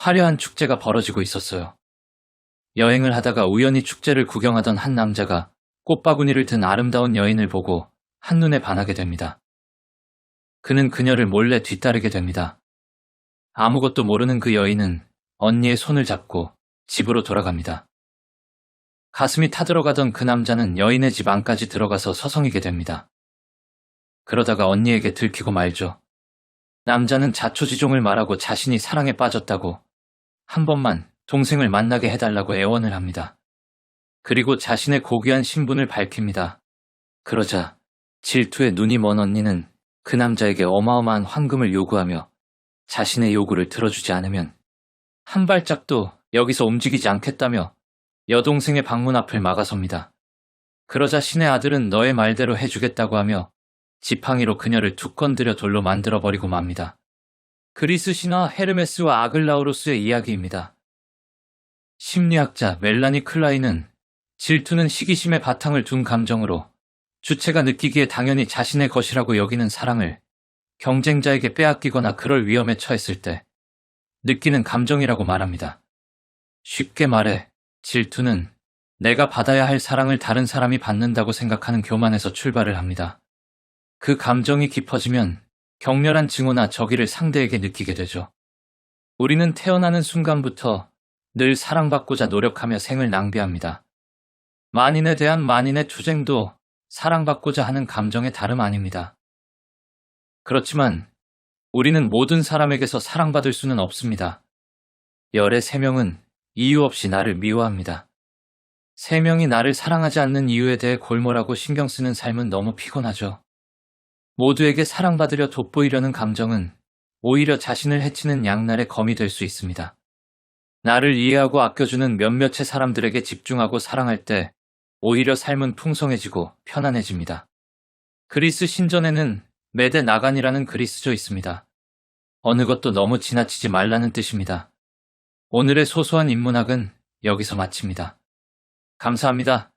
화려한 축제가 벌어지고 있었어요. 여행을 하다가 우연히 축제를 구경하던 한 남자가 꽃바구니를 든 아름다운 여인을 보고 한눈에 반하게 됩니다. 그는 그녀를 몰래 뒤따르게 됩니다. 아무것도 모르는 그 여인은 언니의 손을 잡고 집으로 돌아갑니다. 가슴이 타들어가던 그 남자는 여인의 집 안까지 들어가서 서성이게 됩니다. 그러다가 언니에게 들키고 말죠. 남자는 자초지종을 말하고 자신이 사랑에 빠졌다고 한 번만 동생을 만나게 해달라고 애원을 합니다. 그리고 자신의 고귀한 신분을 밝힙니다. 그러자 질투에 눈이 먼 언니는 그 남자에게 어마어마한 환금을 요구하며 자신의 요구를 들어주지 않으면 한 발짝도 여기서 움직이지 않겠다며 여동생의 방문 앞을 막아섭니다. 그러자 신의 아들은 너의 말대로 해주겠다고 하며 지팡이로 그녀를 두건 들여 돌로 만들어버리고 맙니다. 그리스 신화 헤르메스와 아글라우로스의 이야기입니다. 심리학자 멜라니 클라인은 질투는 시기심의 바탕을 둔 감정으로 주체가 느끼기에 당연히 자신의 것이라고 여기는 사랑을 경쟁자에게 빼앗기거나 그럴 위험에 처했을 때 느끼는 감정이라고 말합니다. 쉽게 말해 질투는 내가 받아야 할 사랑을 다른 사람이 받는다고 생각하는 교만에서 출발을 합니다. 그 감정이 깊어지면 격렬한 증오나 적의를 상대에게 느끼게 되죠. 우리는 태어나는 순간부터 늘 사랑받고자 노력하며 생을 낭비합니다. 만인에 대한 만인의 투쟁도 사랑받고자 하는 감정의 다름 아닙니다. 그렇지만 우리는 모든 사람에게서 사랑받을 수는 없습니다. 열의 세 명은 이유 없이 나를 미워합니다. 세 명이 나를 사랑하지 않는 이유에 대해 골몰하고 신경 쓰는 삶은 너무 피곤하죠. 모두에게 사랑받으려 돋보이려는 감정은 오히려 자신을 해치는 양날의 검이 될 수 있습니다. 나를 이해하고 아껴주는 몇몇의 사람들에게 집중하고 사랑할 때 오히려 삶은 풍성해지고 편안해집니다. 그리스 신전에는 메데 나간이라는 그리스조 있습니다. 어느 것도 너무 지나치지 말라는 뜻입니다. 오늘의 소소한 인문학은 여기서 마칩니다. 감사합니다.